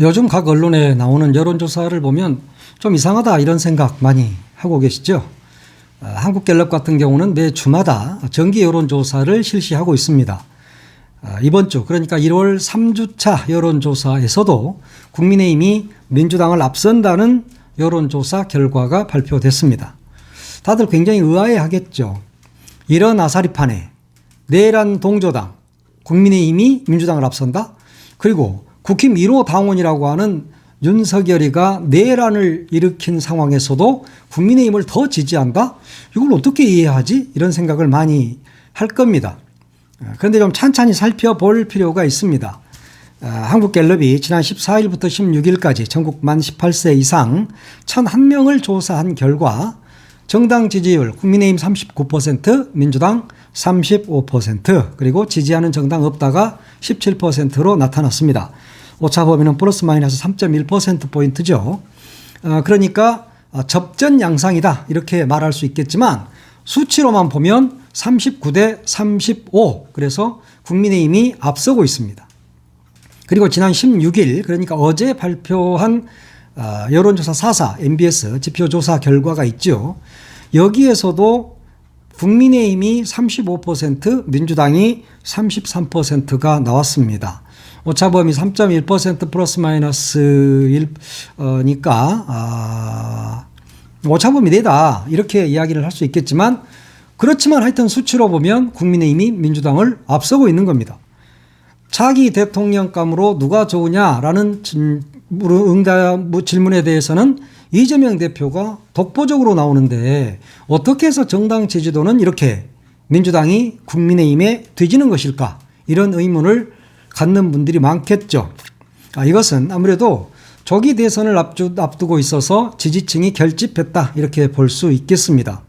요즘 각 언론에 나오는 여론조사를 보면 좀 이상하다 이런 생각 많이 하고 계시죠? 아, 한국갤럽 같은 경우는 매 주마다 정기 여론조사를 실시하고 있습니다. 아, 이번 주 그러니까 1월 3주차 여론조사에서도 국민의힘이 민주당을 앞선다는 여론조사 결과가 발표됐습니다. 다들 굉장히 의아해 하겠죠. 이런 아사리판에 내란 동조당, 국민의힘이 민주당을 앞선다? 그리고 국힘 1호 당원이라고 하는 윤석열이가 내란을 일으킨 상황에서도 국민의힘을 더 지지한다? 이걸 어떻게 이해하지? 이런 생각을 많이 할 겁니다. 그런데 좀 찬찬히 살펴볼 필요가 있습니다. 아, 한국갤럽이 지난 14일부터 16일까지 전국 만 18세 이상 1,001명을 조사한 결과 정당 지지율 국민의힘 39%, 민주당 35%, 그리고 지지하는 정당 없다가 17%로 나타났습니다. 오차 범위는 플러스 마이너스 3.1%포인트죠. 어, 그러니까 어, 접전 양상이다. 이렇게 말할 수 있겠지만 수치로만 보면 39대 35. 그래서 국민의힘이 앞서고 있습니다. 그리고 지난 16일, 그러니까 어제 발표한 어, 여론조사 4사 MBS 지표조사 결과가 있죠. 여기에서도 국민의힘이 35%, 민주당이 33%가 나왔습니다. 오차범위 3.1% 플러스 마이너스 1이니까 아, 오차범위 내다 이렇게 이야기를 할 수 있겠지만 그렇지만 하여튼 수치로 보면 국민의힘이 민주당을 앞서고 있는 겁니다. 차기 대통령감으로 누가 좋으냐라는 응답 질문에 대해서는 이재명 대표가 독보적으로 나오는데 어떻게 해서 정당 지지도는 이렇게 민주당이 국민의힘에 뒤지는 것일까? 이런 의문을 갖는 분들이 많겠죠. 아, 이것은 아무래도 조기 대선을 앞주, 앞두 고 있어서 지지층이 결집했다. 이렇게 볼 수 있겠습니다.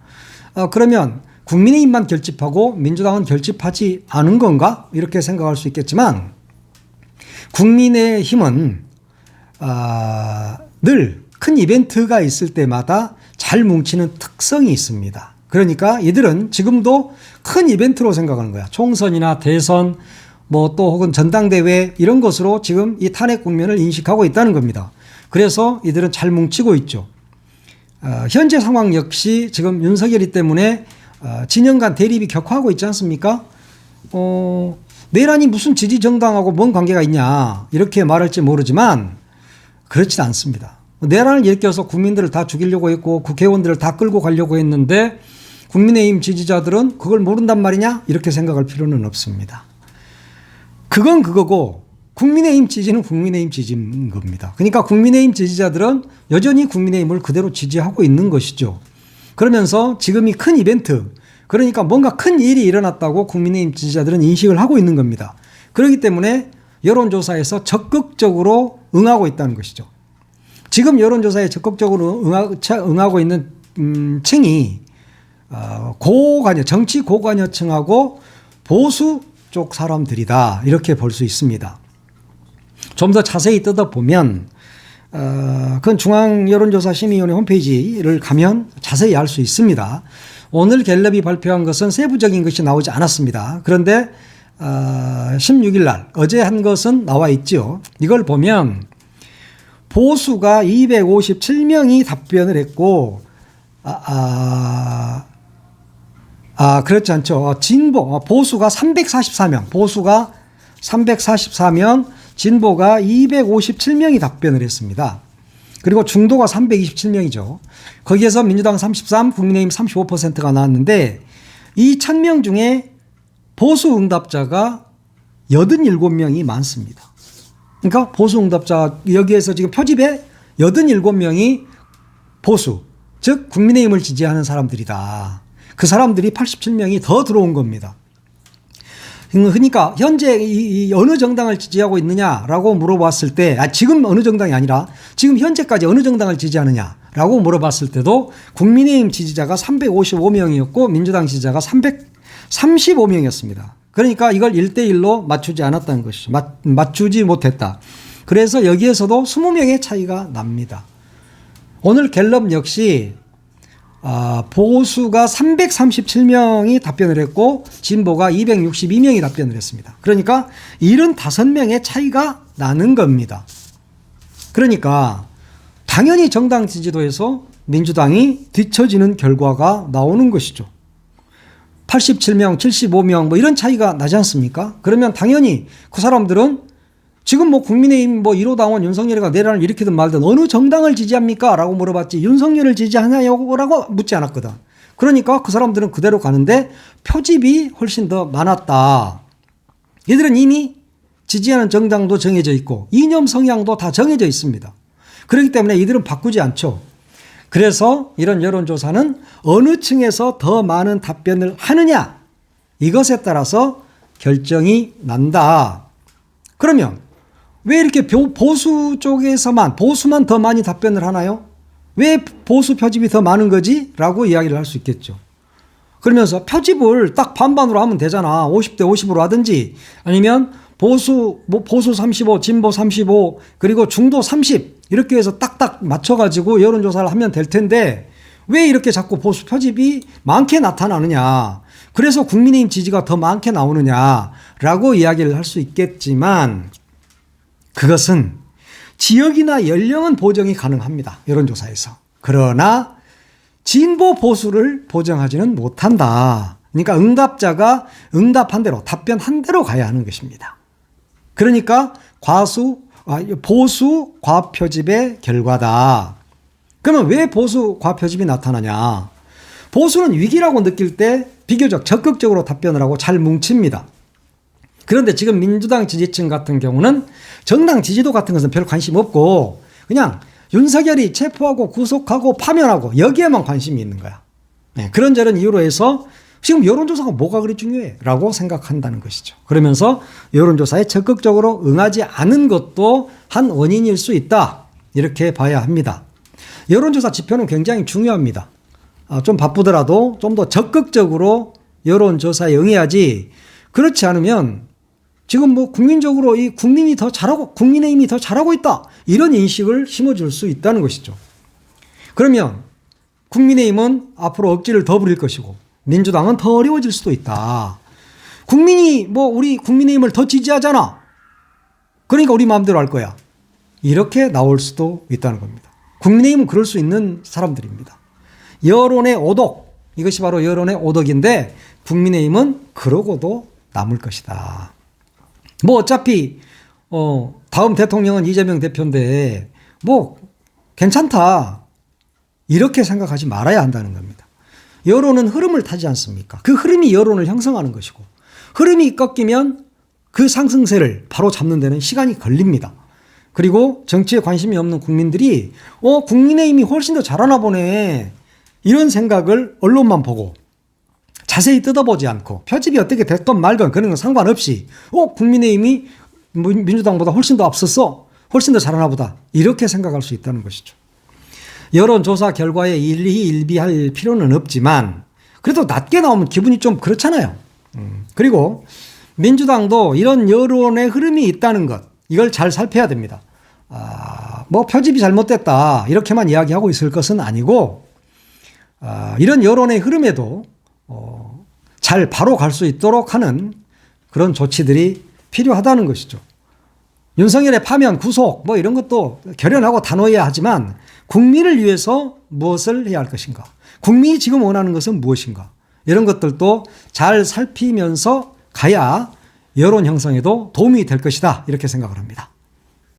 아, 그러면 국민의힘만 결집하고 민주당은 결집하지 않은 건가? 이렇게 생각할 수 있겠지만 국민의힘은 아, 늘 큰 이벤트가 있을 때마다 잘 뭉치는 특성이 있습니다. 그러니까 이들은 지금도 큰 이벤트로 생각하는 거야. 총선이나 대선, 뭐 또 혹은 전당대회 이런 것으로 지금 이 탄핵 국면을 인식하고 있다는 겁니다. 그래서 이들은 잘 뭉치고 있죠. 어, 현재 상황 역시 지금 윤석열이 때문에 어, 진영 간 대립이 격화하고 있지 않습니까? 어, 내란이 무슨 지지 정당하고 뭔 관계가 있냐 이렇게 말할지 모르지만 그렇지 않습니다. 내란을 일으켜서 국민들을 다 죽이려고 했고 국회의원들을 다 끌고 가려고 했는데 국민의힘 지지자들은 그걸 모른단 말이냐 이렇게 생각할 필요는 없습니다. 그건 그거고 국민의힘 지지는 국민의힘 지지인 겁니다. 그러니까 국민의힘 지지자들은 여전히 국민의힘을 그대로 지지하고 있는 것이죠. 그러면서 지금이 큰 이벤트, 그러니까 뭔가 큰 일이 일어났다고 국민의힘 지지자들은 인식을 하고 있는 겁니다. 그렇기 때문에 여론조사에서 적극적으로 응하고 있다는 것이죠. 지금 여론조사에 적극적으로 응하, 고 있는 음, 층이 어, 고관여 정치 고관여층하고 보수 쪽 사람들이다 이렇게 볼 수 있습니다. 좀 더 자세히 뜯어 보면 어, 그건 중앙 여론조사 심의위원회 홈페이지를 가면 자세히 알 수 있습니다. 오늘 갤럽이 발표한 것은 세부적인 것이 나오지 않았습니다. 그런데 어, 16일 날 어제 한 것은 나와 있죠. 이걸 보면 보수가 257명이 답변을 했고, 아, 아, 아 그렇지 않죠. 어, 진보, 어, 보수가 344명, 보수가 344명, 진보가 257명이 답변을 했습니다. 그리고 중도가 327명이죠. 거기에서 민주당 33, 국민의힘 35%가 나왔는데 이 1000명 중에 보수 응답자가 87명이 많습니다. 그러니까 보수 응답자 여기에서 지금 표집에 87명이 보수 즉 국민의힘을 지지하는 사람들이다. 그 사람들이 87명이 더 들어온 겁니다. 그러니까 현재 이, 어느 정당을 지지하고 있느냐라고 물어봤을 때 아, 지금 어느 정당이 아니라 지금 현재까지 어느 정당을 지지하느냐라고 물어봤을 때도 국민의힘 지지자가 355명이었고 민주당 지지자가 335명이었습니다. 그러니까 이걸 1대1로 맞추지 않았다는 것이죠. 맞, 맞추지 못했다. 그래서 여기에서도 20명의 차이가 납니다. 오늘 갤럽 역시 아, 보수가 337명이 답변을 했고 진보가 262명이 답변을 했습니다. 그러니까 75명의 차이가 나는 겁니다. 그러니까 당연히 정당 지지도에서 민주당이 뒤처지는 결과가 나오는 것이죠. 87명, 75명 뭐 이런 차이가 나지 않습니까? 그러면 당연히 그 사람들은 지금 뭐 국민의힘 뭐 1호 당원 윤석열이가 내란을 일으키든 말든 어느 정당을 지지합니까? 라고 물어봤지 윤석열을 지지하냐고 라고 묻지 않았거든. 그러니까 그 사람들은 그대로 가는데 표집이 훨씬 더 많았다. 얘들은 이미 지지하는 정당도 정해져 있고 이념 성향도 다 정해져 있습니다. 그렇기 때문에 이들은 바꾸지 않죠. 그래서 이런 여론조사는 어느 층에서 더 많은 답변을 하느냐 이것에 따라서 결정이 난다. 그러면 왜 이렇게 보- 보수 쪽에서만 보수만 더 많이 답변을 하나요? 왜 보수 표집이 더 많은 거지? 라고 이야기를 할 수 있겠죠. 그러면서 표집을 딱 반반으로 하면 되잖아. 50대 50으로 하든지 아니면 보수 뭐 보수 35, 진보 35 그리고 중도 30 이렇게 해서 딱딱 맞춰 가지고 여론 조사를 하면 될 텐데 왜 이렇게 자꾸 보수 표집이 많게 나타나느냐? 그래서 국민의힘 지지가 더 많게 나오느냐라고 이야기를 할 수 있겠지만 그것은 지역이나 연령은 보정이 가능합니다. 여론조사에서. 그러나 진보 보수를 보정하지는 못한다. 그러니까 응답자가 응답한 대로 답변한 대로 가야 하는 것입니다. 그러니까 과수 아, 보수 과표집의 결과다. 그러면 왜 보수 과표집이 나타나냐? 보수는 위기라고 느낄 때 비교적 적극적으로 답변을 하고 잘 뭉칩니다. 그런데 지금 민주당 지지층 같은 경우는 정당 지지도 같은 것은 별 관심 없고 그냥 윤석열이 체포하고 구속하고 파면하고 여기에만 관심이 있는 거야. 네, 그런 저런 이유로 해서 지금 여론조사가 뭐가 그리 중요해? 라고 생각한다는 것이죠. 그러면서 여론조사에 적극적으로 응하지 않은 것도 한 원인일 수 있다. 이렇게 봐야 합니다. 여론조사 지표는 굉장히 중요합니다. 아, 좀 바쁘더라도 좀 더 적극적으로 여론조사에 응해야지 그렇지 않으면 지금 뭐 국민적으로 이 국민이 더 잘하고 국민의힘이 더 잘하고 있다 이런 인식을 심어줄 수 있다는 것이죠. 그러면 국민의힘은 앞으로 억지를 더 부릴 것이고 민주당은 더 어려워질 수도 있다. 국민이 뭐 우리 국민의힘을 더 지지하잖아. 그러니까 우리 마음대로 할 거야. 이렇게 나올 수도 있다는 겁니다. 국민의힘은 그럴 수 있는 사람들입니다. 여론의 오독 이것이 바로 여론의 오독인데 국민의힘은 그러고도 남을 것이다. 뭐 어차피 어 다음 대통령은 이재명 대표인데 뭐 괜찮다 이렇게 생각하지 말아야 한다는 겁니다. 여론은 흐름을 타지 않습니까? 그 흐름이 여론을 형성하는 것이고 흐름이 꺾이면 그 상승세를 바로 잡는 데는 시간이 걸립니다. 그리고 정치에 관심이 없는 국민들이 어 국민의힘이 훨씬 더 잘하나 보네 이런 생각을 언론만 보고 자세히 뜯어보지 않고 표집이 어떻게 됐건 말건 그런 건 상관없이 어 국민의힘이 민- 민주당보다 훨씬 더 앞섰어 훨씬 더 잘하나 보다 이렇게 생각할 수 있다는 것이죠. 여론조사 결과에 일희 일비할 필요는 없지만 그래도 낮게 나오면 기분이 좀 그렇잖아요. 음, 그리고 민주당도 이런 여론의 흐름이 있다는 것 이걸 잘 살펴야 됩니다. 아, 뭐 표집이 잘못됐다 이렇게만 이야기하고 있을 것은 아니고 아, 이런 여론의 흐름에도 어, 잘 바로 갈 수 있도록 하는 그런 조치들이 필요하다는 것이죠. 윤석열의 파면, 구속 뭐 이런 것도 결연하고 단호해야 하지만 국민을 위해서 무엇을 해야 할 것인가? 국민이 지금 원하는 것은 무엇인가? 이런 것들도 잘 살피면서 가야 여론 형성에도 도움이 될 것이다. 이렇게 생각을 합니다.